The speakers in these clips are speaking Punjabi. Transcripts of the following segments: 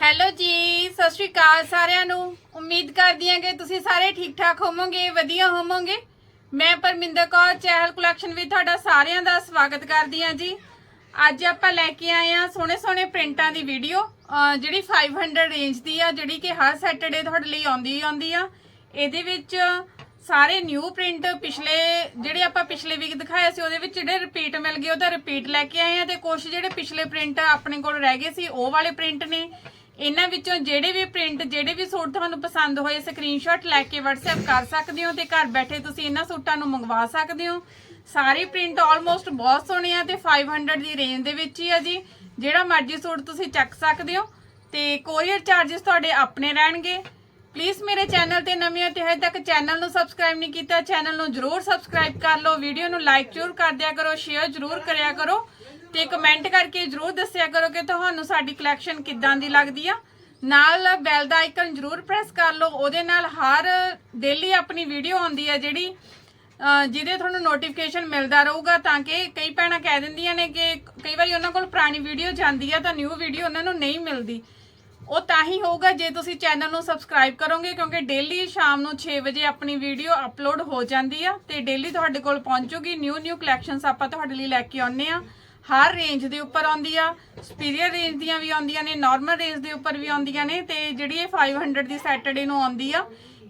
ਹੈਲੋ ਜੀ, ਸਤਿ ਸ਼੍ਰੀ ਅਕਾਲ ਸਾਰਿਆਂ ਨੂੰ। ਉਮੀਦ ਕਰਦੀ ਹਾਂ ਕਿ ਤੁਸੀਂ ਸਾਰੇ ਠੀਕ ਠਾਕ ਹੋਵੋਗੇ, ਵਧੀਆ ਹੋਵੋਗੇ। ਮੈਂ ਪਰਮਿੰਦਰ ਕੌਰ, ਚਹਿਲ ਕਲੈਕਸ਼ਨ ਵਿੱਚ ਤੁਹਾਡਾ ਸਾਰਿਆਂ ਦਾ ਸਵਾਗਤ ਕਰਦੀ ਹਾਂ ਜੀ। ਅੱਜ ਆਪਾਂ ਲੈ ਕੇ ਆਏ ਆ ਸੋਹਣੇ ਸੋਹਣੇ ਪ੍ਰਿੰਟਾਂ ਦੀ ਵੀਡੀਓ ਜਿਹੜੀ 500 ਰੇਂਜ ਦੀ ਆ, ਜਿਹੜੀ ਕਿ ਹਰ ਸੈਟਰਡੇ ਤੁਹਾਡੇ ਲਈ ਆਉਂਦੀ ਹੀ ਆਉਂਦੀ ਆ। ਇਹਦੇ ਵਿੱਚ ਸਾਰੇ ਨਿਊ ਪ੍ਰਿੰਟ ਪਿਛਲੇ, ਜਿਹੜੇ ਆਪਾਂ ਪਿਛਲੇ ਵੀਕ ਦਿਖਾਇਆ ਸੀ, ਉਹਦੇ ਵਿੱਚ ਜਿਹੜੇ ਰਿਪੀਟ ਮਿਲ ਗਏ, ਉਹਦਾ ਰਿਪੀਟ ਲੈ ਕੇ ਆਏ ਆ ਤੇ ਕੁਝ ਜਿਹੜੇ ਪਿਛਲੇ ਪ੍ਰਿੰਟ ਆਪਣੇ ਕੋਲ ਰਹਿ ਗਏ ਸੀ, ਉਹ ਵਾਲੇ ਪ੍ਰਿੰਟ ਨੇ। ਇਹਨਾਂ ਵਿੱਚੋਂ ਜਿਹੜੇ ਵੀ ਪ੍ਰਿੰਟ ਜਿਹੜੇ ਵੀ ਸੂਟ ਤੁਹਾਨੂੰ ਪਸੰਦ ਹੋਏ ਸਕਰੀਨਸ਼ਾਟ ਲੈ ਕੇ WhatsApp ਕਰ ਸਕਦੇ ਹੋ ਤੇ ਘਰ ਬੈਠੇ ਤੁਸੀਂ ਇਹਨਾਂ ਸੂਟਾਂ ਨੂੰ ਮੰਗਵਾ ਸਕਦੇ ਹੋ। ਸਾਰੇ ਪ੍ਰਿੰਟ ਆਲਮੋਸਟ ਬਹੁਤ ਸੋਹਣੇ ਆ ਤੇ 500 ਦੀ ਰੇਂਜ ਦੇ ਵਿੱਚ ਹੀ ਆ ਜੀ। ਜਿਹੜਾ ਮਰਜ਼ੀ ਸੂਟ ਤੁਸੀਂ ਚੱਕ ਸਕਦੇ ਹੋ ਤੇ ਕੋਰੀਅਰ ਚਾਰजेस ਤੁਹਾਡੇ ਆਪਣੇ ਰਹਿਣਗੇ। ਪਲੀਜ਼ ਮੇਰੇ ਚੈਨਲ ਤੇ ਨਵੇਂ ਹੋ ਤੇ ਹਜੇ ਤੱਕ ਚੈਨਲ ਨੂੰ ਸਬਸਕ੍ਰਾਈਬ ਨਹੀਂ ਕੀਤਾ ਚੈਨਲ ਨੂੰ ਜਰੂਰ ਸਬਸਕ੍ਰਾਈਬ ਕਰ ਲਓ। ਵੀਡੀਓ ਨੂੰ ਲਾਈਕ ਜਰੂਰ ਕਰ ਦਿਆ ਕਰੋ ਸ਼ੇਅਰ ਜਰੂਰ ਕਰਿਆ ਕਰੋ। ਤੇ ਕਮੈਂਟ ਕਰਕੇ ਜਰੂਰ ਦੱਸਿਆ ਕਰੋ ਕਿ ਤੁਹਾਨੂੰ ਸਾਡੀ ਕਲੈਕਸ਼ਨ ਕਿੱਦਾਂ ਦੀ ਲੱਗਦੀ ਆ। ਨਾਲ ਬੈਲ ਦਾ ਆਈਕਨ ਜਰੂਰ ਪ੍ਰੈਸ ਕਰ ਲਓ। ਉਹਦੇ ਨਾਲ ਹਰ ਡੇਲੀ ਆਪਣੀ ਵੀਡੀਓ ਆਉਂਦੀ ਹੈ ਜਿਹੜੀ ਜਿਹਦੇ ਤੁਹਾਨੂੰ ਨੋਟੀਫਿਕੇਸ਼ਨ ਮਿਲਦਾ ਰਹੂਗਾ ਤਾਂ ਕਿ ਕਈ ਭੈਣਾਂ ਕਹਿ ਦਿੰਦੀਆਂ ਨੇ ਕਿ ਕਈ ਵਾਰੀ ਉਹਨਾਂ ਕੋਲ ਪੁਰਾਣੀ ਵੀਡੀਓ ਜਾਂਦੀ ਆ ਤਾਂ ਨਿਊ ਵੀਡੀਓ ਉਹਨਾਂ ਨੂੰ ਨਹੀਂ ਮਿਲਦੀ। ਉਹ ਤਾਂ ਹੀ ਹੋਊਗਾ ਜੇ ਤੁਸੀਂ ਚੈਨਲ ਨੂੰ ਸਬਸਕ੍ਰਾਈਬ ਕਰੋਗੇ ਕਿਉਂਕਿ ਡੇਲੀ ਸ਼ਾਮ ਨੂੰ 6 ਵਜੇ ਆਪਣੀ ਵੀਡੀਓ ਅਪਲੋਡ ਹੋ ਜਾਂਦੀ ਆ ਤੇ ਡੇਲੀ ਤੁਹਾਡੇ ਕੋਲ ਪਹੁੰਚੂਗੀ। ਨਿਊ ਨਿਊ ਕਲੈਕਸ਼ਨਸ ਆਪਾਂ ਤੁਹਾਡੇ ਲਈ ਲੈ ਕੇ ਆਉਂਦੇ ਆ। ਹਰ ਰੇਂਜ ਦੇ ਉੱਪਰ ਆਉਂਦੀ ਆ ਸੁਪੀਰੀਅਰ ਰੇਂਜ ਦੀਆਂ ਵੀ ਆਉਂਦੀਆਂ ਨੇ ਨਾਰਮਲ ਰੇਂਜ ਦੇ ਉੱਪਰ ਵੀ ਆਉਂਦੀਆਂ ਨੇ, ਤੇ ਜਿਹੜੀ ਇਹ 500 ਦੀ ਸੈਟਰਡੇ ਨੂੰ ਆਉਂਦੀ ਆ,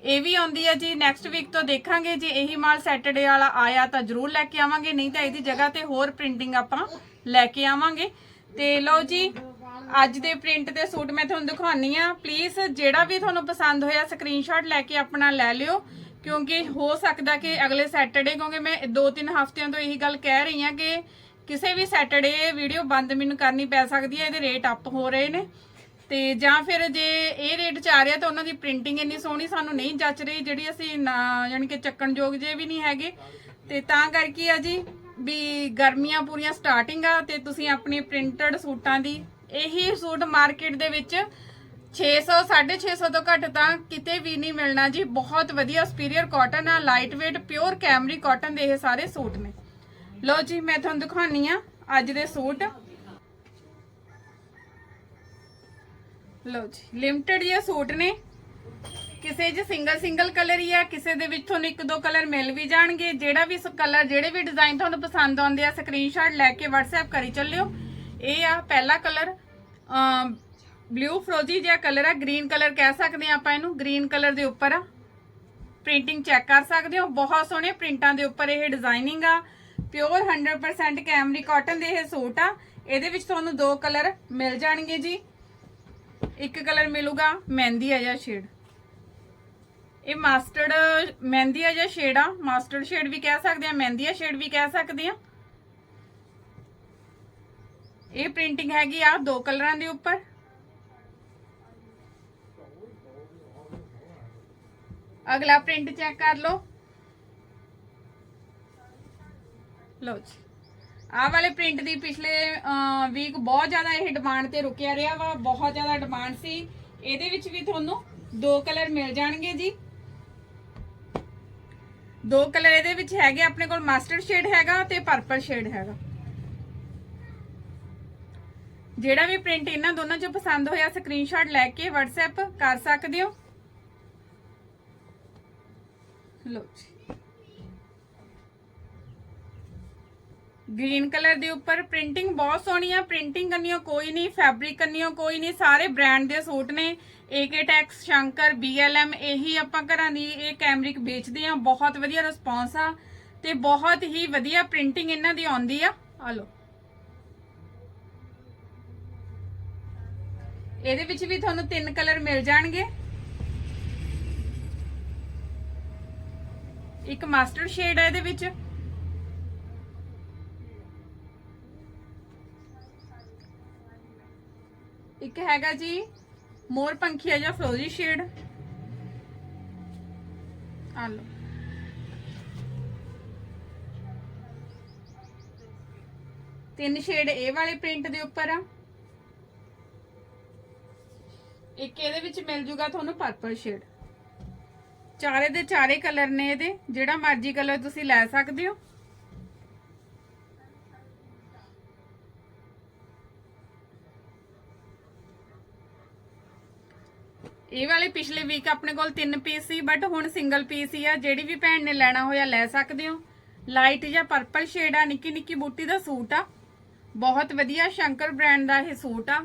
ਇਹ ਵੀ ਆਉਂਦੀ ਆ ਜੀ। ਨੈਕਸਟ ਵੀਕ ਤੋਂ ਦੇਖਾਂਗੇ ਜੇ ਇਹੀ ਮਾਲ ਸੈਟਰਡੇ ਵਾਲਾ ਆਇਆ ਤਾਂ ਜ਼ਰੂਰ ਲੈ ਕੇ ਆਵਾਂਗੇ, ਨਹੀਂ ਤਾਂ ਇਹਦੀ ਜਗ੍ਹਾ ਤੇ ਹੋਰ ਪ੍ਰਿੰਟਿੰਗ ਆਪਾਂ ਲੈ ਕੇ ਆਵਾਂਗੇ। ਤੇ ਲਓ ਜੀ, ਅੱਜ ਦੇ ਪ੍ਰਿੰਟ 'ਤੇ ਸੂਟ ਮੈਂ ਤੁਹਾਨੂੰ ਦਿਖਾਉਣੀ ਆ। ਪਲੀਜ਼ ਜਿਹੜਾ ਵੀ ਤੁਹਾਨੂੰ ਪਸੰਦ ਹੋਇਆ ਸਕਰੀਨਸ਼ਾਟ ਲੈ ਕੇ ਆਪਣਾ ਲੈ ਲਿਓ, ਕਿਉਂਕਿ ਹੋ ਸਕਦਾ ਕਿ ਅਗਲੇ ਸੈਟਰਡੇ ਕਿਉਂਕਿ ਮੈਂ 2-3 ਹਫ਼ਤਿਆਂ ਤੋਂ ਇਹੀ ਗੱਲ ਕਹਿ ਰਹੀ ਆ ਕਿ ਕਿਸੇ ਵੀ ਸੈਟਰਡੇ ਵੀਡੀਓ ਬੰਦ ਮੈਨੂੰ ਕਰਨੀ ਪੈ ਸਕਦੀ ਹੈ, ਇਹਦੇ ਰੇਟ ਅਪ ਹੋ ਰਹੇ ਨੇ। ਤੇ ਜਾਂ ਫਿਰ ਜੇ ਇਹ ਰੇਟ ਚ ਆ ਰਿਹਾ ਤਾਂ ਉਹਨਾਂ ਦੀ ਪ੍ਰਿੰਟਿੰਗ ਇੰਨੀ ਸੋਹਣੀ ਸਾਨੂੰ ਨਹੀਂ ਜੱਚ ਰਹੀ, ਜਿਹੜੀ ਅਸੀਂ ਨਾ, ਯਾਨੀ ਕਿ ਚੱਕਣਯੋਗ ਜੇ ਵੀ ਨਹੀਂ ਹੈਗੇ। ਤੇ ਤਾਂ ਕਰਕੇ ਆ ਜੀ ਵੀ ਗਰਮੀਆਂ ਪੂਰੀਆਂ ਸਟਾਰਟਿੰਗ ਆ ਤੇ ਤੁਸੀਂ ਆਪਣੇ ਪ੍ਰਿੰਟਡ ਸੂਟਾਂ ਦੀ, ਇਹੀ ਸੂਟ ਮਾਰਕੀਟ ਦੇ ਵਿੱਚ 600 650 ਤੋਂ ਘੱਟ ਤਾਂ ਕਿਤੇ ਵੀ ਨਹੀਂ ਮਿਲਣਾ ਜੀ। ਬਹੁਤ ਵਧੀਆ ਸੁਪੀਰੀਅਰ ਕਾਟਨ ਆ light weight pure cambric cotton ਦੇ ਇਹ ਸਾਰੇ ਸੂਟ ਨੇ। ਲਓ ਜੀ, ਮੈਂ ਤੁਹਾਨੂੰ ਦਿਖਾਉਣੀ ਆ ਅੱਜ ਦੇ ਸੂਟ। ਲਓ ਜੀ ਲਿਮਟਿਡ ਇਹ ਸੂਟ ਨੇ। ਕਿਸੇ 'ਚ ਸਿੰਗਲ ਸਿੰਗਲ ਕਲਰ ਹੀ ਆ, ਕਿਸੇ ਦੇ ਵਿੱਚ ਤੁਹਾਨੂੰ ਇੱਕ ਦੋ ਕਲਰ ਮਿਲ ਵੀ ਜਾਣਗੇ। ਜਿਹੜਾ ਵੀ ਕਲਰ ਜਿਹੜੇ ਵੀ ਡਿਜ਼ਾਈਨ ਤੁਹਾਨੂੰ ਪਸੰਦ ਆਉਂਦੇ ਆ ਸਕਰੀਨਸ਼ਾਟ ਲੈ ਕੇ WhatsApp ਕਰੀ ਚੱਲਿਓ। ਇਹ ਆ ਪਹਿਲਾ ਕਲਰ ਬਲੂ ਫਰੋਜ਼ੀ ਜਿਹਾ ਕਲਰ ਆ। ਗ੍ਰੀਨ ਕਲਰ ਕਹਿ ਸਕਦੇ ਆ ਆਪਾਂ ਇਹਨੂੰ। ਗ੍ਰੀਨ ਕਲਰ ਦੇ ਉੱਪਰ ਆ। ਪ੍ਰਿੰਟਿੰਗ ਚੈੱਕ ਕਰ ਸਕਦੇ ਹੋ। ਬਹੁਤ ਸੋਹਣੇ ਪ੍ਰਿੰਟਾਂ ਦੇ ਉੱਪਰ ਇਹ ਡਿਜ਼ਾਈਨਿੰਗ ਆ। ਪਿਓਰ 100% ਕੈਮਰੀ ਕਾਟਨ ਦੇ ਇਹ ਸੂਟ ਆ। ਇਹਦੇ ਵਿੱਚ ਤੁਹਾਨੂੰ ਦੋ ਕਲਰ ਮਿਲ ਜਾਣਗੇ ਜੀ। ਇੱਕ ਕਲਰ ਮਿਲੂਗਾ ਮਹਿੰਦੀ ਆ ਜਾਂ ਸ਼ੇਡ ਇਹ ਮਾਸਟਰਡ ਮਹਿੰਦੀ ਆ ਜਾਂ ਸ਼ੇਡ ਆ। ਮਾਸਟਰਡ ਸ਼ੇਡ ਵੀ ਕਹਿ ਸਕਦੇ ਆ, ਮਹਿੰਦੀ ਆ ਸ਼ੇਡ ਵੀ ਕਹਿ ਸਕਦੇ ਆ। ਇਹ ਪ੍ਰਿੰਟਿੰਗ ਹੈਗੀ ਆ ਦੋ ਕਲਰਾਂ ਦੇ ਉੱਪਰ। ਅਗਲਾ ਪ੍ਰਿੰਟ ਚੈੱਕ ਕਰ ਲਓ। ਲਓ ਜੀ। ਆਹ ਵਾਲੇ ਪ੍ਰਿੰਟ ਦੀ ਪਿਛਲੇ ਵੀਕ ਬਹੁਤ ਜ਼ਿਆਦਾ ਇਹ ਡਿਮਾਂਡ ਤੇ ਰੁਕਿਆ ਰਿਹਾ ਵਾ, ਬਹੁਤ ਜ਼ਿਆਦਾ ਡਿਮਾਂਡ ਸੀ। ਇਹਦੇ ਵਿੱਚ ਵੀ ਤੁਹਾਨੂੰ ਦੋ ਕਲਰ ਮਿਲ ਜਾਣਗੇ ਜੀ। ਦੋ ਕਲਰ ਇਹਦੇ ਵਿੱਚ ਹੈਗੇ, ਆਪਣੇ ਕੋਲ ਮਾਸਟਰਡ ਸ਼ੇਡ ਹੈਗਾ ਤੇ ਪਰਪਲ ਸ਼ੇਡ ਹੈਗਾ। ਜਿਹੜਾ ਵੀ ਪ੍ਰਿੰਟ ਇਹਨਾਂ ਦੋਨਾਂ ਚੋਂ ਪਸੰਦ ਹੋਇਆ ਸਕਰੀਨਸ਼ਾਟ ਲੈ ਕੇ WhatsApp ਕਰ ਸਕਦੇ ਹੋ। ਲਓ ਜੀ। ਗ੍ਰੀਨ ਕਲਰ ਦੇ ਉੱਪਰ ਪ੍ਰਿੰਟਿੰਗ ਬਹੁਤ ਸੋਹਣੀ ਆ, ਪ੍ਰਿੰਟਿੰਗ ਕਰਨੀਓ ਕੋਈ ਨਹੀਂ, ਫੈਬਰਿਕ ਕਰਨੀਓ ਕੋਈ ਨਹੀਂ, ਸਾਰੇ ਬ੍ਰਾਂਡ ਦੇ ਸੂਟ ਨੇ। ਏਕੇ ਟੈਕਸ ਸ਼ੰਕਰ BLM ਇਹੀ ਆਪਾਂ ਘਰਾਂ ਦੀ ਇਹ ਕੈਮਰਿਕ ਵੇਚਦੇ ਆ, ਬਹੁਤ ਵਧੀਆ ਰਿਸਪੌਂਸ ਆ ਤੇ ਬਹੁਤ ਹੀ ਵਧੀਆ ਪ੍ਰਿੰਟਿੰਗ ਇਹਨਾਂ ਦੀ ਆਉਂਦੀ ਆ। ਆ ਲਓ। ਇਹਦੇ ਵਿੱਚ ਵੀ ਤੁਹਾਨੂੰ ਤਿੰਨ ਕਲਰ ਮਿਲ ਜਾਣਗੇ। ਇੱਕ ਮਾਸਟਰਡ ਸ਼ੇਡ ਹੈ ਇਹਦੇ ਵਿੱਚ। ਇੱਕ ਹੈਗਾ ਜੀ ਮੋਰ ਪੰਖੀਆ ਜਾਂ ਫਰੋਜ਼ੀ ਸ਼ੇਡ। ਆ ਲਓ। ਤਿੰਨ ਸ਼ੇਡ ਇਹ ਵਾਲੇ ਪ੍ਰਿੰਟ ਦੇ ਉੱਪਰ ਆ। ਇੱਕ ਇਹਦੇ ਵਿੱਚ ਮਿਲ ਜੂਗਾ ਤੁਹਾਨੂੰ ਪਰਪਲ ਸ਼ੇਡ ਚਾਰੇ ਦੇ ਚਾਰੇ ਕਲਰ ਨੇ ਇਹਦੇ, ਜਿਹੜਾ ਮਰਜ਼ੀ ਕਲਰ ਤੁਸੀਂ ਲੈ ਸਕਦੇ ਹੋ। ਇਹ ਵਾਲੇ ਪਿਛਲੇ ਵੀਕ ਆਪਣੇ ਕੋਲ ਤਿੰਨ ਪੀਸ ਸੀ ਬਟ ਹੁਣ ਸਿੰਗਲ ਪੀਸ ਹੀ ਆ। ਜਿਹੜੀ ਵੀ ਭੈਣ ਨੇ ਲੈਣਾ ਹੋਇਆ, ਲੈ ਸਕਦੇ ਹੋ। ਲਾਈਟ ਜਾਂ ਪਰਪਲ ਸ਼ੇਡ ਆ, ਨਿੱਕੀ ਨਿੱਕੀ ਬੂਟੀ ਦਾ ਸੂਟ ਆ। ਬਹੁਤ ਵਧੀਆ ਸ਼ੰਕਰ ਬ੍ਰਾਂਡ ਦਾ ਇਹ ਸੂਟ ਆ।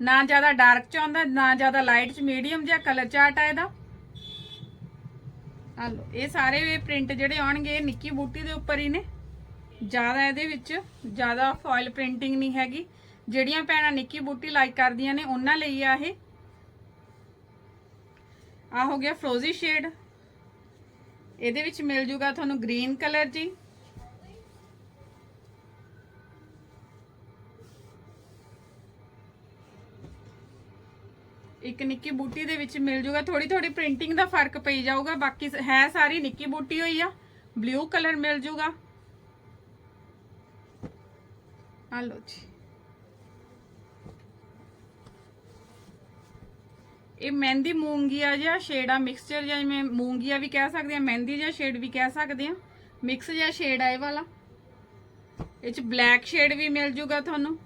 ਨਾ ਜ਼ਿਆਦਾ ਡਾਰਕ ਚ ਆਉਂਦਾ, ਨਾ ਜ਼ਿਆਦਾ ਲਾਈਟ ਚ ਮੀਡੀਅਮ ਜਿਹਾ ਕਲਰ ਚਾਰਟ ਆ ਇਹਦਾ। ਆ ਲਓ, ਇਹ ਸਾਰੇ ਪ੍ਰਿੰਟ ਜਿਹੜੇ ਆਉਣਗੇ ਨਿੱਕੀ ਬੂਟੀ ਦੇ ਉੱਪਰ ਹੀ ਨੇ। ਜ਼ਿਆਦਾ ਇਹਦੇ ਵਿੱਚ ਜ਼ਿਆਦਾ ਫੋਇਲ ਪ੍ਰਿੰਟਿੰਗ ਨਹੀਂ ਹੈਗੀ। ਜਿਹੜੀਆਂ ਭੈਣਾਂ ਨਿੱਕੀ ਬੂਟੀ ਲਾਈਕ ਕਰਦੀਆਂ ਨੇ, ਉਹਨਾਂ ਲਈ ਆ ਇਹ। ਆ ਹੋ ਗਿਆ ਫਰੋਜ਼ੀ ਸ਼ੇਡ। ਇਹਦੇ ਵਿੱਚ ਮਿਲ ਜੂਗਾ ਤੁਹਾਨੂੰ ਗ੍ਰੀਨ ਕਲਰ ਜੀ। ਇੱਕ ਨਿੱਕੀ ਬੂਟੀ ਦੇ ਵਿੱਚ ਮਿਲ ਜੂਗਾ। ਥੋੜੀ ਥੋੜੀ ਪ੍ਰਿੰਟਿੰਗ ਦਾ ਫ਼ਰਕ ਪਈ ਜਾਊਗਾ। ਬਾਕੀ ਹੈ ਸਾਰੀ ਨਿੱਕੀ ਬੂਟੀ ਹੋਈ ਆ। ਬਲੂ ਕਲਰ ਮਿਲ ਜੂਗਾ। ਆ ਲਓ ਜੀ। ਇਹ ਮਹਿੰਦੀ ਮੂੰਗੀਆ ਜਿਹਾ ਸ਼ੇਡ ਆ ਮਿਕਸਚਰ ਜਾਂ ਜਿਵੇਂ ਮੂੰਗੀਆ ਵੀ ਕਹਿ ਸਕਦੇ ਆ, ਮਹਿੰਦੀ ਜਿਹਾ ਸ਼ੇਡ ਵੀ ਕਹਿ ਸਕਦੇ ਆ। ਮਿਕਸ ਜਿਹਾ ਸ਼ੇਡ ਆ ਇਹ ਵਾਲਾ। ਇਹ ਚ ਬਲੈਕ ਸ਼ੇਡ ਵੀ ਮਿਲ ਜੂਗਾ ਤੁਹਾਨੂੰ।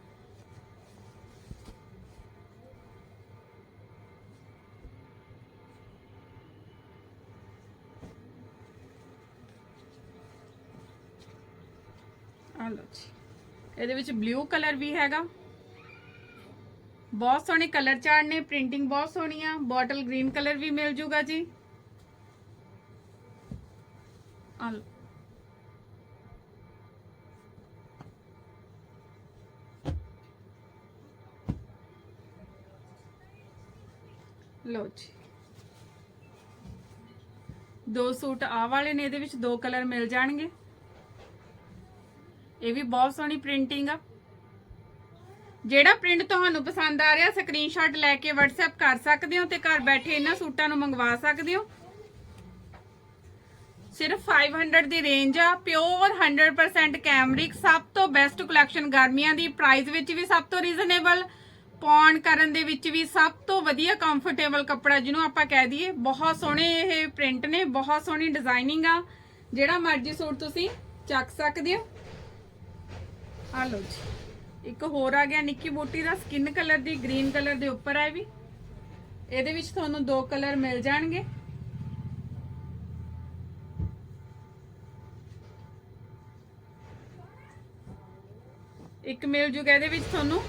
ਆ ਲਓ ਜੀ। ਇਹਦੇ ਵਿੱਚ ਬਲੂ ਕਲਰ ਵੀ ਹੈਗਾ। ਬਹੁਤ ਸੋਹਣੇ ਕਲਰ ਚਾਰਟ ਨੇ, ਪ੍ਰਿੰਟਿੰਗ ਬਹੁਤ ਸੋਹਣੀ ਆ, ਬੋਟਲ ਗ੍ਰੀਨ ਕਲਰ ਵੀ ਮਿਲ ਜੂਗਾ ਜੀ। ਆ ਜੀ। ਦੋ ਸੂਟ ਆ ਵਾਲੇ ਨੇ, ਇਹਦੇ ਵਿੱਚ ਦੋ ਕਲਰ ਮਿਲ ਜਾਣਗੇ। ਇਹ ਵੀ ਬਹੁਤ ਸੋਹਣੀ ਪ੍ਰਿੰਟਿੰਗ ਆ। ਜਿਹੜਾ ਪ੍ਰਿੰਟ ਤੁਹਾਨੂੰ ਪਸੰਦ ਆ ਰਿਹਾ ਸਕਰੀਨਸ਼ਾਟ ਲੈ ਕੇ WhatsApp ਕਰ ਸਕਦੇ ਹੋ ਤੇ ਘਰ ਬੈਠੇ ਇਹਨਾਂ ਸੂਟਾਂ ਨੂੰ ਮੰਗਵਾ ਸਕਦੇ ਹੋ। ਸਿਰਫ 500 ਦੀ ਰੇਂਜ ਆ ਪਿਓਰ 100% ਕੈਮਰਿਕ ਸਭ ਤੋਂ ਬੈਸਟ ਕਲੈਕਸ਼ਨ ਗਰਮੀਆਂ ਦੀ ਪ੍ਰਾਈਸ ਵਿੱਚ ਵੀ ਸਭ ਤੋਂ ਰੀਜ਼ਨੇਬਲ ਪਾਉਣ ਕਰਨ ਦੇ ਵਿੱਚ ਵੀ ਸਭ ਤੋਂ ਵਧੀਆ ਕੰਫਰਟੇਬਲ ਕੱਪੜਾ ਜਿਹਨੂੰ ਆਪਾਂ ਕਹਿ ਦਈਏ। ਬਹੁਤ ਸੋਹਣੇ ਇਹ ਪ੍ਰਿੰਟ ਨੇ, ਬਹੁਤ ਸੋਹਣੀ ਡਿਜ਼ਾਈਨਿੰਗ ਆ। ਜਿਹੜਾ ਮਰਜ਼ੀ ਸੂਟ ਤੁਸੀਂ ਚੱਕ ਸਕਦੇ ਹੋ। ਆ ਲਓ ਜੀ। ਇੱਕ ਹੋਰ ਆ ਗਿਆ, ਨਿੱਕੀ ਬੂਟੀ ਦਾ ਸਕਿਨ ਕਲਰ ਦੀ ਗ੍ਰੀਨ ਕਲਰ ਦੇ ਉੱਪਰ ਹੈ ਵੀ। ਇਹਦੇ ਵਿੱਚ ਤੁਹਾਨੂੰ ਦੋ ਕਲਰ ਮਿਲ ਜਾਣਗੇ। ਇੱਕ ਮਿਲ ਜੂਗਾ ਇਹਦੇ ਵਿੱਚ ਤੁਹਾਨੂੰ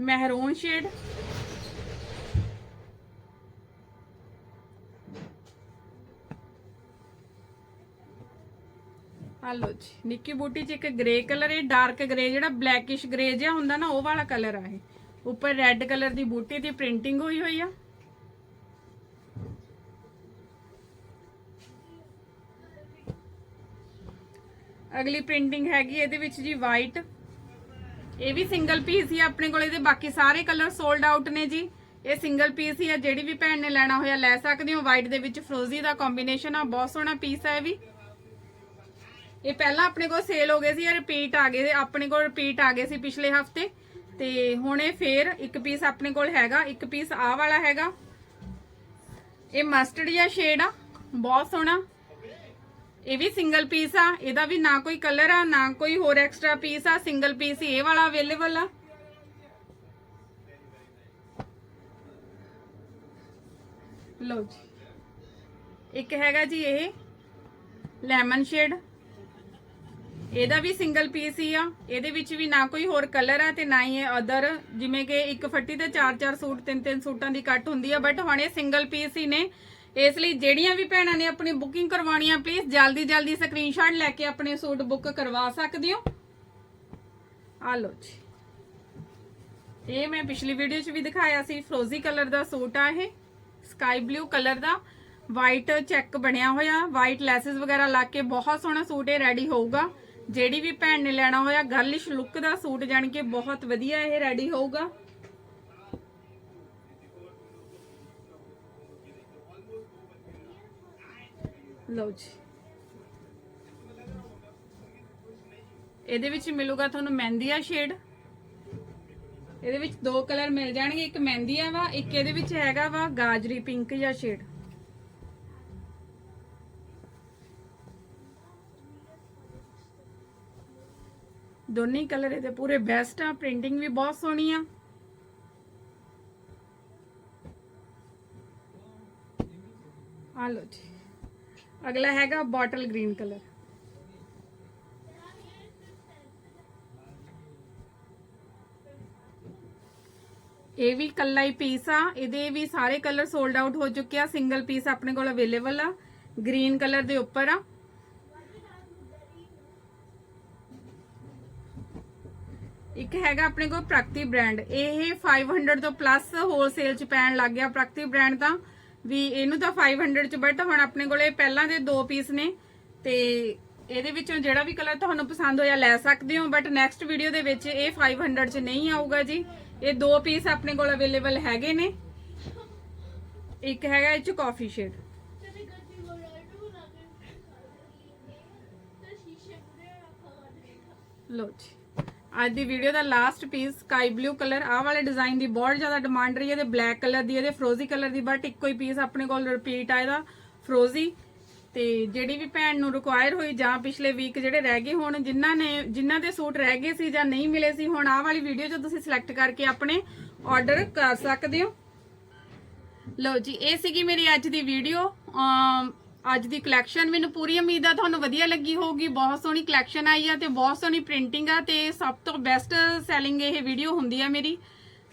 ਮਹਿਰੂਨ ਸ਼ੇਡ ਆ ਲਓ ਜੀ, ਨਿੱਕੀ ਬੂਟੀ ਚ ਇੱਕ ਗ੍ਰੇ ਕਲਰ ਇਹ ਡਾਰਕ ਗ੍ਰੇ ਜਿਹੜਾ ਬਲੈਕਿਸ਼ ਗ੍ਰੇ ਜਿਹਾ ਹੁੰਦਾ ਨਾ, ਉਹ ਵਾਲਾ ਕਲਰ ਆ ਇਹ। ਉੱਪਰ ਰੈੱਡ ਕਲਰ ਦੀ ਬੂਟੀ ਦੀ ਪ੍ਰਿੰਟਿੰਗ ਹੋਈ ਹੋਈ ਆ। ਅਗਲੀ ਪ੍ਰਿੰਟਿੰਗ ਹੈਗੀ ਇਹਦੇ ਵਿੱਚ ਜੀ ਵਾਈਟ ਇਹ ਵੀ ਸਿੰਗਲ ਪੀਸ ਹੀ ਆਪਣੇ ਕੋਲ, ਇਹਦੇ ਬਾਕੀ ਸਾਰੇ ਕਲਰ ਸੋਲਡ ਆਊਟ ਨੇ ਜੀ। ਇਹ ਸਿੰਗਲ ਪੀਸ ਹੀ ਆ, ਜਿਹੜੀ ਵੀ ਭੈਣ ਨੇ ਲੈਣਾ ਹੋਇਆ ਲੈ ਸਕਦੇ ਹੋ। ਵਾਈਟ ਦੇ ਵਿੱਚ ਫਰੋਜ਼ੀ ਦਾ ਕੰਬੀਨੇਸ਼ਨ ਆ, ਬਹੁਤ ਸੋਹਣਾ ਪੀਸ ਆ ਇਹ ਵੀ। ਇਹ ਪਹਿਲਾਂ ਆਪਣੇ ਕੋਲ ਸੇਲ ਹੋ ਗਏ ਸੀ ਰਿਪੀਟ ਆ ਗਏ ਆਪਣੇ ਕੋਲ ਰਿਪੀਟ ਆ ਗਏ ਸੀ ਪਿਛਲੇ ਹਫ਼ਤੇ। ਤੇ ਹੁਣ ਇਹ ਫੇਰ ਇੱਕ ਪੀਸ ਆਪਣੇ ਕੋਲ ਹੈਗਾ, ਇੱਕ ਪੀਸ ਆਹ ਵਾਲਾ ਹੈਗਾ। ਇਹ ਮਸਟਰਡ ਜਿਹਾ ਸ਼ੇਡ ਆ, ਬਹੁਤ ਸੋਹਣਾ। ਇਹ ਵੀ ਸਿੰਗਲ ਪੀਸ ਆ, ਇਹਦਾ ਵੀ ਨਾ ਕੋਈ ਕਲਰ ਆ, ਨਾ ਕੋਈ ਹੋਰ ਐਕਸਟਰਾ ਪੀਸ ਆ ਸਿੰਗਲ ਪੀਸ ਇਹ ਵਾਲਾ ਅਵੇਲੇਬਲ ਆ। ਲਓ ਜੀ। ਇੱਕ ਹੈਗਾ ਜੀ ਇਹ ਲੈਮਨ ਸ਼ੇਡ ਇਹਦਾ ਵੀ ਸਿੰਗਲ ਪੀਸ ਹੀ ਆ। ਇਹਦੇ ਵਿੱਚ ਵੀ ਨਾ ਕੋਈ ਹੋਰ ਕਲਰ ਆ ਤੇ ਨਾ ਹੀ ਇਹ ਅਦਰ ਜਿਵੇਂ ਕਿ ਇੱਕ ਫੱਟੀ ਤੇ ਚਾਰ ਚਾਰ ਸੂਟ, ਤਿੰਨ ਤਿੰਨ ਸੂਟਾਂ ਦੀ ਕੱਟ ਹੁੰਦੀ ਆ ਬਟ ਹੁਣ ਇਹ ਸਿੰਗਲ ਪੀਸ ਹੀ ਨੇ। ਇਸ ਲਈ ਜਿਹੜੀਆਂ ਵੀ ਭੈਣਾਂ ਨੇ ਆਪਣੀ ਬੁਕਿੰਗ ਕਰਵਾਉਣੀ ਆ ਪਲੀਜ਼ ਜਲਦੀ ਜਲਦੀ ਸਕਰੀਨਸ਼ਾਟ ਲੈ ਕੇ ਆਪਣੇ ਸੂਟ ਬੁੱਕ ਕਰਵਾ ਸਕਦੇ ਹੋ। ਆ ਲਓ ਜੀ। ਇਹ ਮੈਂ ਪਿਛਲੀ ਵੀਡੀਓ 'ਚ ਵੀ ਦਿਖਾਇਆ ਸੀ ਫਰੋਜ਼ੀ ਕਲਰ ਦਾ ਸੂਟ ਆ ਇਹ ਸਕਾਈ ਬਲੂ ਕਲਰ ਦਾ। ਵਾਈਟ ਚੈੱਕ ਬਣਿਆ ਹੋਇਆ ਵਾਈਟ ਲੈਸਸ ਵਗੈਰਾ ਲਾ ਕੇ ਬਹੁਤ ਸੋਹਣਾ ਸੂਟ ਇਹ ਰੈਡੀ ਹੋਊਗਾ। ਜਿਹੜੀ ਵੀ ਭੈਣ ਨੇ ਲੈਣਾ ਹੋਇਆ ਗਰਲਿਸ਼ ਲੁੱਕ ਦਾ ਸੂਟ ਜਾਣ ਕੇ ਬਹੁਤ ਵਧੀਆ ਇਹ ਰੈਡੀ ਹੋਊਗਾ। ਲਓ ਜੀ। ਇਹਦੇ ਵਿੱਚ ਮਿਲੂਗਾ ਤੁਹਾਨੂੰ ਮਹਿੰਦੀਆ ਸ਼ੇਡ ਇਹਦੇ ਵਿੱਚ ਦੋ ਕਲਰ ਮਿਲ ਜਾਣਗੇ, ਇੱਕ ਮਹਿੰਦੀਆ ਵਾ, ਇੱਕ ਇਹਦੇ ਵਿੱਚ ਹੈਗਾ ਵਾ ਗਾਜਰੀ ਪਿੰਕ ਜਾਂ ਸ਼ੇਡ ਦੋਨੇ ਕਲਰ ਇਹਦੇ ਪੂਰੇ ਬੈਸਟ ਆ ਪ੍ਰਿੰਟਿੰਗ ਵੀ ਬਹੁਤ ਸੋਹਣੀ ਆ ਆ ਲਓ ਜੀ ਅਗਲਾ ਹੈਗਾ ਬੋਟਲ ਗ੍ਰੀਨ ਕਲਰ ਇਹ ਵੀ ਕੱਲਾ ਹੀ ਪੀਸ ਆ ਇਹਦੇ ਵੀ ਸਾਰੇ ਕਲਰ ਸੋਲਡ ਆਊਟ ਹੋ ਚੁੱਕੇ ਆ ਸਿੰਗਲ ਪੀਸ ਆਪਣੇ ਕੋਲ ਅਵੇਲੇਬਲ ਆ ਗ੍ਰੀਨ ਕਲਰ ਦੇ ਉੱਪਰ ਆ ਇੱਕ ਹੈਗਾ ਆਪਣੇ ਕੋਲ ਪ੍ਰਗਤੀ ਬ੍ਰਾਂਡ। ਇਹ 500 ਤੋਂ ਪਲੱਸ ਹੋਲਸੇਲ ਚ ਪੈਣ ਲੱਗ ਗਿਆ ਪ੍ਰਗਤੀ ਬ੍ਰਾਂਡ ਤਾਂ। ਵੀ ਇਹਨੂੰ ਤਾਂ 500 ਚ ਬਟ ਹੁਣ ਆਪਣੇ ਕੋਲੇ ਪਹਿਲਾਂ ਦੇ ਦੋ ਪੀਸ ਨੇ। ਤੇ ਇਹਦੇ ਵਿੱਚੋਂ ਜਿਹੜਾ ਵੀ ਕਲਰ ਤੁਹਾਨੂੰ ਪਸੰਦ ਹੋਇਆ ਲੈ ਸਕਦੇ ਹੋ ਬਟ ਨੈਕਸਟ ਵੀਡੀਓ ਦੇ ਵਿੱਚ ਇਹ 500 ਚ ਨਹੀਂ ਆਊਗਾ ਜੀ। ਇਹ ਦੋ ਪੀਸ ਆਪਣੇ ਕੋਲ ਅਵੇਲੇਬਲ ਹੈਗੇ ਨੇ। ਇੱਕ ਹੈਗਾ ਇਹ ਚ ਕਾਫੀ ਸ਼ੇਡ ਲੋ ਜੀ। ਅੱਜ ਦੀ ਵੀਡੀਓ ਦਾ last piece sky blue colour ਆਹ ਵਾਲੇ ਡਿਜ਼ਾਈਨ ਦੀ ਬਹੁਤ ਜ਼ਿਆਦਾ ਡਿਮਾਂਡ ਰਹੀ ਹੈ ਤੇ ਬਲੈਕ ਕਲਰ ਦੀ, ਇਹਦੇ ਫਰੋਜ਼ੀ ਕਲਰ ਦੀ ਬਟ ਇੱਕੋ ਹੀ ਪੀਸ ਆਪਣੇ ਕੋਲ ਰਿਪੀਟ ਆ ਇਹਦਾ ਫਰੋਜ਼ੀ ਤੇ ਜਿਹੜੀ ਵੀ ਭੈਣ ਨੂੰ ਰਿਕੁਆਇਰ ਹੋਈ, ਜਾਂ ਪਿਛਲੇ ਵੀਕ ਜਿਹੜੇ ਰਹਿ ਗਏ ਹੋਣ, ਜਿਨ੍ਹਾਂ ਨੇ, ਜਿਨ੍ਹਾਂ ਦੇ ਸੂਟ ਰਹਿ ਗਏ ਸੀ ਜਾਂ ਨਹੀਂ ਮਿਲੇ ਸੀ, ਹੁਣ ਆਹ ਵਾਲੀ ਵੀਡੀਓ 'ਚ ਤੁਸੀਂ ਸਿਲੈਕਟ ਕਰਕੇ ਆਪਣੇ ਆਰਡਰ ਕਰ ਸਕਦੇ ਹੋ। ਲਓ ਜੀ, ਇਹ ਸੀਗੀ ਮੇਰੀ ਅੱਜ ਦੀ ਵੀਡੀਓ ਅੱਜ ਦੀ ਕਲੈਕਸ਼ਨ ਮੈਨੂੰ ਪੂਰੀ ਉਮੀਦ ਆ, ਤੁਹਾਨੂੰ ਵਧੀਆ ਲੱਗੀ ਹੋਊਗੀ। ਬਹੁਤ ਸੋਹਣੀ ਕਲੈਕਸ਼ਨ ਆਈ ਆ ਤੇ ਬਹੁਤ ਸੋਹਣੀ ਪ੍ਰਿੰਟਿੰਗ ਆ ਤੇ ਸਭ ਤੋਂ ਬੈਸਟ ਸੈਲਿੰਗ ਇਹ ਵੀਡੀਓ ਹੁੰਦੀ ਆ ਮੇਰੀ।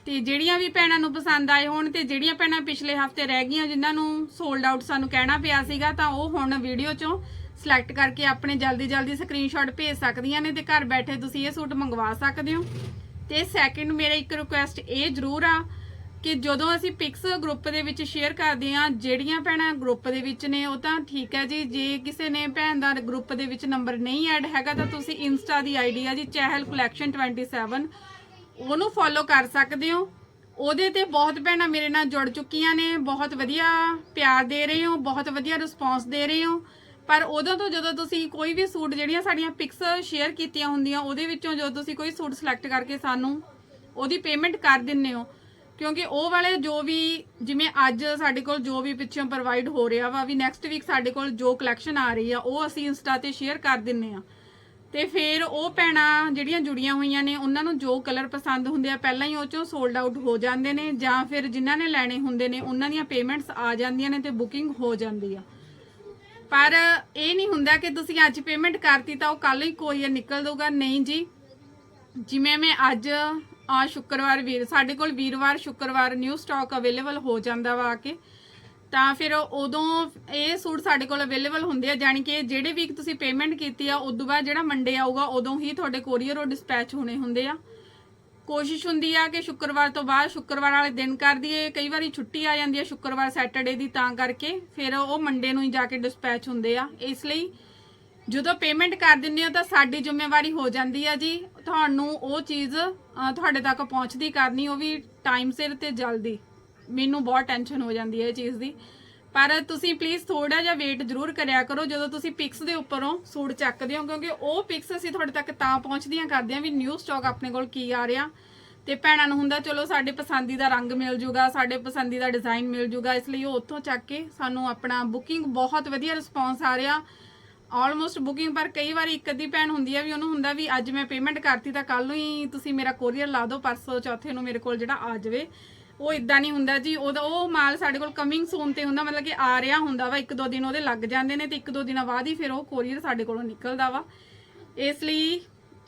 ਤੇ ਜਿਹੜੀਆਂ ਵੀ ਭੈਣਾਂ ਨੂੰ ਪਸੰਦ ਆਏ ਹੋਣ ਤੇ ਜਿਹੜੀਆਂ ਭੈਣਾਂ ਪਿਛਲੇ ਹਫ਼ਤੇ ਰਹਿ ਗਈਆਂ ਜਿਨ੍ਹਾਂ ਨੂੰ ਸੋਲਡ ਆਊਟ ਸਾਨੂੰ ਕਹਿਣਾ ਪਿਆ ਸੀਗਾ, ਤਾਂ ਉਹ ਹੁਣ ਵੀਡੀਓ ਚੋਂ ਸਿਲੈਕਟ ਕਰਕੇ ਆਪਣੇ ਜਲਦੀ ਜਲਦੀ ਸਕਰੀਨਸ਼ਾਟ ਭੇਜ ਸਕਦੀਆਂ ਨੇ ਤੇ ਘਰ ਬੈਠੇ ਤੁਸੀਂ ਇਹ ਸੂਟ ਮੰਗਵਾ ਸਕਦੇ ਹੋ। ਤੇ ਸੈਕਿੰਡ ਮੇਰਾ ਇੱਕ ਰਿਕੁਐਸਟ ਇਹ ਜ਼ਰੂਰ ਆ ਕਿ ਜਦੋਂ ਅਸੀਂ ਪਿਕਸ ਗਰੁੱਪ ਦੇ ਵਿੱਚ ਸ਼ੇਅਰ ਕਰਦੇ ਆ ਜਿਹੜੀਆਂ ਭੈਣਾਂ ਗਰੁੱਪ ਦੇ ਵਿੱਚ ਨੇ, ਉਹ ਤਾਂ ਠੀਕ ਹੈ ਜੀ। ਜੇ ਕਿਸੇ ਨੇ ਭੈਣ ਦਾ ਗਰੁੱਪ ਦੇ ਵਿੱਚ ਨੰਬਰ ਨਹੀਂ ਐਡ ਹੈਗਾ, ਤਾਂ ਤੁਸੀਂ ਇੰਸਟਾ ਦੀ ਆਈਡੀ ਆ ਜੀ, ਚਹਿਲ ਕਲੈਕਸ਼ਨ 27 ਉਹਨੂੰ ਫੋਲੋ ਕਰ ਸਕਦੇ ਹੋ। ਉਹਦੇ ਤੇ ਬਹੁਤ ਭੈਣਾਂ ਮੇਰੇ ਨਾਲ ਜੁੜ ਚੁੱਕੀਆਂ ਨੇ। ਬਹੁਤ ਵਧੀਆ ਪਿਆਰ ਦੇ ਰਹੇ ਹੋ, ਬਹੁਤ ਵਧੀਆ ਰਿਸਪੌਂਸ ਦੇ ਰਹੇ ਹੋ। ਪਰ ਉਦੋਂ ਤੋਂ ਜਦੋਂ ਤੁਸੀਂ ਕੋਈ ਵੀ ਸੂਟ ਜਿਹੜੀਆਂ ਸਾਡੀਆਂ ਪਿਕਸ ਸ਼ੇਅਰ ਕੀਤੀਆਂ ਹੁੰਦੀਆਂ, ਉਹਦੇ ਵਿੱਚੋਂ ਜਦੋਂ ਤੁਸੀਂ ਕੋਈ ਸੂਟ ਸਿਲੈਕਟ ਕਰਕੇ ਸਾਨੂੰ ਉਹਦੀ ਪੇਮੈਂਟ ਕਰ ਦਿੰਨੇ ਹੋ ਕਿਉਂਕਿ ਉਹ ਵਾਲੇ ਜੋ ਵੀ ਜਿਵੇਂ ਅੱਜ ਸਾਡੇ ਕੋਲ ਜੋ ਵੀ ਪਿੱਛੋਂ ਪ੍ਰੋਵਾਈਡ ਹੋ ਰਿਹਾ ਵਾ, ਵੀ ਨੈਕਸਟ ਵੀਕ ਸਾਡੇ ਕੋਲ ਜੋ ਕਲੈਕਸ਼ਨ ਆ ਰਹੀ ਆ, ਉਹ ਅਸੀਂ ਇੰਸਟਾ ਤੇ ਸ਼ੇਅਰ ਕਰ ਦਿੰਨੇ ਆ। ਤੇ ਫਿਰ ਉਹ ਭੈਣਾਂ ਜਿਹੜੀਆਂ ਜੁੜੀਆਂ ਹੋਈਆਂ ਨੇ, ਉਹਨਾਂ ਨੂੰ ਜੋ ਕਲਰ ਪਸੰਦ ਹੁੰਦੇ ਆ, ਪਹਿਲਾਂ ਹੀ ਉਹ ਚੋਂ ਸੋਲਡ ਆਊਟ ਹੋ ਜਾਂਦੇ ਨੇ, ਜਾਂ ਫਿਰ ਜਿਨ੍ਹਾਂ ਨੇ ਲੈਣੇ ਹੁੰਦੇ ਨੇ, ਉਹਨਾਂ ਦੀਆਂ ਪੇਮੈਂਟਸ ਆ ਜਾਂਦੀਆਂ ਨੇ ਤੇ ਬੁਕਿੰਗ ਹੋ ਜਾਂਦੀ ਆ। ਪਰ ਇਹ ਨਹੀਂ ਹੁੰਦਾ ਕਿ ਤੁਸੀਂ ਅੱਜ ਪੇਮੈਂਟ ਕਰਤੀ ਤਾਂ ਉਹ ਕੱਲ ਹੀ ਕੋਈ ਨਿਕਲ ਦਊਗਾ। ਨਹੀਂ ਜੀ, ਜਿਵੇਂ ਮੈਂ ਅੱਜ ਆ ਸ਼ੁੱਕਰਵਾਰ ਵੀਰ, ਸਾਡੇ ਕੋਲ ਵੀਰਵਾਰ, ਸ਼ੁੱਕਰਵਾਰ ਨਿਊ ਸਟਾਕ ਅਵੇਲੇਬਲ ਹੋ ਜਾਂਦਾ ਵਾ ਆ ਕੇ। ਤਾਂ ਫਿਰ ਉਦੋਂ ਇਹ ਸੂਟ ਸਾਡੇ ਕੋਲ ਅਵੇਲੇਬਲ ਹੁੰਦੇ ਆ ਜਾਨੀ ਕਿ ਜਿਹੜੇ ਵੀਕ ਤੁਸੀਂ ਪੇਮੈਂਟ ਕੀਤੀ ਆ, ਉਦੋਂ ਬਾਅਦ ਜਿਹੜਾ ਮੰਡੇ ਆਊਗਾ, ਉਦੋਂ ਹੀ ਤੁਹਾਡੇ ਕੋਰੀਅਰ ਉਹ ਡਿਸਪੈਚ ਹੋਣੇ ਹੁੰਦੇ ਆ। ਕੋਸ਼ਿਸ਼ ਹੁੰਦੀ ਆ ਕਿ ਸ਼ੁੱਕਰਵਾਰ ਤੋਂ ਬਾਅਦ ਸ਼ੁੱਕਰਵਾਰ ਵਾਲੇ ਦਿਨ ਕਰ ਦਈਏ, ਕਈ ਵਾਰੀ ਛੁੱਟੀ ਆ ਜਾਂਦੀ ਆ ਸ਼ੁੱਕਰਵਾਰ ਸੈਟਰਡੇ ਦੀ, ਤਾਂ ਕਰਕੇ। ਫਿਰ ਉਹ ਮੰਡੇ ਨੂੰ ਹੀ ਜਾ ਕੇ ਡਿਸਪੈਚ ਹੁੰਦੇ ਆ। ਇਸ ਲਈ ਜਦੋਂ ਪੇਮੈਂਟ ਕਰ ਦਿੰਦੇ ਹੋ ਤਾਂ ਸਾਡੀ ਜ਼ਿੰਮੇਵਾਰੀ ਹੋ ਜਾਂਦੀ ਆ ਜੀ। ਤੁਹਾਨੂੰ ਉਹ ਚੀਜ਼ ਤੁਹਾਡੇ ਤੱਕ ਪਹੁੰਚਦੀ ਕਰਨੀ, ਉਹ ਵੀ ਟਾਈਮ ਸਿਰ ਤੇ ਜਲਦੀ। ਮੈਨੂੰ ਬਹੁਤ ਟੈਨਸ਼ਨ ਹੋ ਜਾਂਦੀ ਹੈ ਇਹ ਚੀਜ਼ ਦੀ। ਪਰ ਤੁਸੀਂ ਪਲੀਜ਼ ਥੋੜਾ ਜਿਹਾ ਵੇਟ ਜ਼ਰੂਰ ਕਰਿਆ ਕਰੋ, ਜਦੋਂ ਤੁਸੀਂ ਪਿਕਸ ਦੇ ਉੱਪਰੋਂ ਸੂਟ ਚੱਕਦੇ ਹੋ, ਕਿਉਂਕਿ ਉਹ ਪਿਕਸ ਅਸੀਂ ਤੁਹਾਡੇ ਤੱਕ ਤਾਂ ਪਹੁੰਚਦੀਆਂ ਕਰਦੇ ਹਾਂ ਵੀ ਨਿਊ ਸਟਾਕ ਆਪਣੇ ਕੋਲ ਕੀ ਆ ਰਿਹਾ। ਤੇ ਭੈਣਾਂ ਨੂੰ ਹੁੰਦਾ, ਚਲੋ ਸਾਡੇ ਪਸੰਦੀਦਾ ਰੰਗ ਮਿਲ ਜੂਗਾ, ਸਾਡੇ ਪਸੰਦੀਦਾ ਡਿਜ਼ਾਈਨ ਮਿਲ ਜੂਗਾ, ਇਸ ਲਈ ਉਹ ਉੱਥੋਂ ਚੱਕ ਕੇ ਸਾਨੂੰ ਆਪਣਾ ਬੁਕਿੰਗ ਬਹੁਤ ਵਧੀਆ ਰਿਸਪੌਂਸ ਆ ਰਿਹਾ। ਆਲਮੋਸਟ ਬੁਕਿੰਗ ਪਰ ਕਈ ਵਾਰੀ ਇੱਕ ਅੱਧੀ ਭੈਣ ਹੁੰਦੀ ਆ ਵੀ ਉਹਨੂੰ ਹੁੰਦਾ ਵੀ ਅੱਜ ਮੈਂ ਪੇਮੈਂਟ ਕਰਤੀ ਤਾਂ ਕੱਲ ਨੂੰ ਹੀ ਤੁਸੀਂ ਮੇਰਾ ਕੋਰੀਅਰ ਲਾ ਦਿਓ, ਪਰਸੋਂ ਚੌਥੇ ਨੂੰ ਮੇਰੇ ਕੋਲ ਜਿਹੜਾ ਆ ਜਾਵੇ। ਉਹ ਇਦਾਂ ਨਹੀਂ ਹੁੰਦਾ ਜੀ, ਉਹਦਾ ਉਹ ਮਾਲ ਸਾਡੇ ਕੋਲ ਕਮਿੰਗ ਸੂਨ ਤੇ ਹੁੰਦਾ, ਮਤਲਬ ਕਿ ਆ ਰਿਹਾ ਹੁੰਦਾ ਵਾ, ਇੱਕ ਦੋ ਦਿਨ ਉਹਦੇ ਲੱਗ ਜਾਂਦੇ ਨੇ ਤੇ ਇੱਕ ਦੋ ਦਿਨਾਂ ਬਾਅਦ ਹੀ ਫਿਰ ਉਹ ਕੋਰੀਅਰ ਸਾਡੇ ਕੋਲੋਂ ਨਿਕਲਦਾ ਵਾ। ਇਸ ਲਈ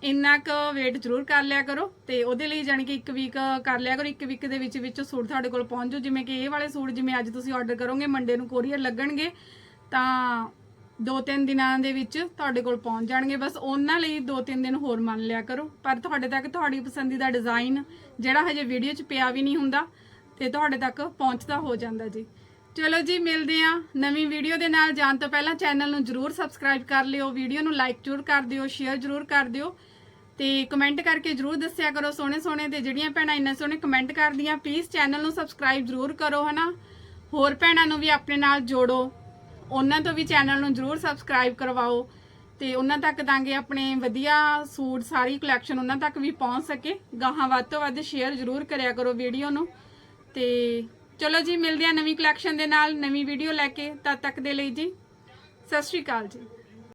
ਇੰਨਾ ਕੁ ਵੇਟ ਜ਼ਰੂਰ ਕਰ ਲਿਆ ਕਰੋ ਤੇ ਉਹਦੇ ਲਈ ਜਾਣੀ ਕਿ ਇੱਕ ਵੀਕ ਕਰ ਲਿਆ ਕਰੋ, ਇੱਕ ਵੀਕ ਦੇ ਵਿੱਚ ਵਿੱਚ ਸੂਟ ਤੁਹਾਡੇ ਕੋਲ ਪਹੁੰਚ ਜੂ ਜਿਵੇਂ ਕਿ ਇਹ ਵਾਲੇ ਸੂਟ ਜਿਵੇਂ ਅੱਜ ਤੁਸੀਂ ਆਰਡਰ ਕਰੋਗੇ ਮੰਡੇ ਨੂੰ ਕੋਰੀਅਰ ਲੱਗਣਗੇ, ਤਾਂ ਦੋ ਤਿੰਨ ਦਿਨਾਂ ਦੇ ਵਿੱਚ ਤੁਹਾਡੇ ਕੋਲ ਪਹੁੰਚ ਜਾਣਗੇ। ਬਸ ਉਹਨਾਂ ਲਈ ਦੋ ਤਿੰਨ ਦਿਨ ਹੋਰ ਮੰਨ ਲਿਆ ਕਰੋ। ਪਰ ਤੁਹਾਡੇ ਤੱਕ ਤੁਹਾਡੀ ਪਸੰਦੀਦਾ ਡਿਜ਼ਾਈਨ ਜਿਹੜਾ ਹਜੇ ਵੀਡੀਓ 'ਚ ਪਿਆ ਵੀ ਨਹੀਂ ਹੁੰਦਾ, ਤੇ ਤੁਹਾਡੇ ਤੱਕ ਪਹੁੰਚਦਾ ਹੋ ਜਾਂਦਾ ਜੀ। ਚਲੋ ਜੀ, ਮਿਲਦੇ ਆ ਨਵੀਂ ਵੀਡੀਓ ਦੇ ਨਾਲ। ਜਾਣ ਤੋਂ ਪਹਿਲਾਂ ਚੈਨਲ ਨੂੰ ਜਰੂਰ ਸਬਸਕ੍ਰਾਈਬ ਕਰ ਲਿਓ, ਵੀਡੀਓ ਨੂੰ ਲਾਈਕ ਜਰੂਰ ਕਰ ਦਿਓ, ਸ਼ੇਅਰ ਜਰੂਰ ਕਰ ਦਿਓ, ਤੇ ਕਮੈਂਟ ਕਰਕੇ ਜਰੂਰ ਦੱਸਿਆ ਕਰੋ ਸੋਹਣੇ ਸੋਹਣੇ ਤੇ ਜਿਹੜੀਆਂ ਭੈਣਾਂ ਇੰਨੇ ਸੋਹਣੇ ਕਮੈਂਟ ਕਰਦੀਆਂ ਪਲੀਜ਼ ਚੈਨਲ ਨੂੰ ਸਬਸਕ੍ਰਾਈਬ ਜਰੂਰ ਕਰੋ, ਹਨਾ। ਹੋਰ ਭੈਣਾਂ ਨੂੰ ਵੀ ਆਪਣੇ ਨਾਲ ਜੋੜੋ। ਉਹਨਾਂ ਤੋਂ ਵੀ ਚੈਨਲ ਨੂੰ ਜਰੂਰ ਸਬਸਕ੍ਰਾਈਬ ਕਰਵਾਓ ਤੇ ਉਹਨਾਂ ਤੱਕ ਤਾਂ ਕਿ ਆਪਣੇ ਵਧੀਆ ਸੂਟ, ਸਾਰੀ ਕਲੈਕਸ਼ਨ ਉਹਨਾਂ ਤੱਕ ਵੀ ਪਹੁੰਚ ਸਕੇ। ਗਾਹਾਂ ਵੱਧ ਤੋਂ ਵੱਧ ਸ਼ੇਅਰ ਜਰੂਰ ਕਰਿਆ ਕਰੋ ਵੀਡੀਓ ਨੂੰ। ਤੇ ਚਲੋ ਜੀ, ਮਿਲਦੇ ਆ ਨਵੀਂ ਕਲੈਕਸ਼ਨ ਦੇ ਨਾਲ, ਨਵੀਂ ਵੀਡੀਓ ਲੈ ਕੇ ਤਦ ਤੱਕ ਦੇ ਲਈ ਜੀ। ਸਤਿ ਸ਼੍ਰੀ ਅਕਾਲ ਜੀ।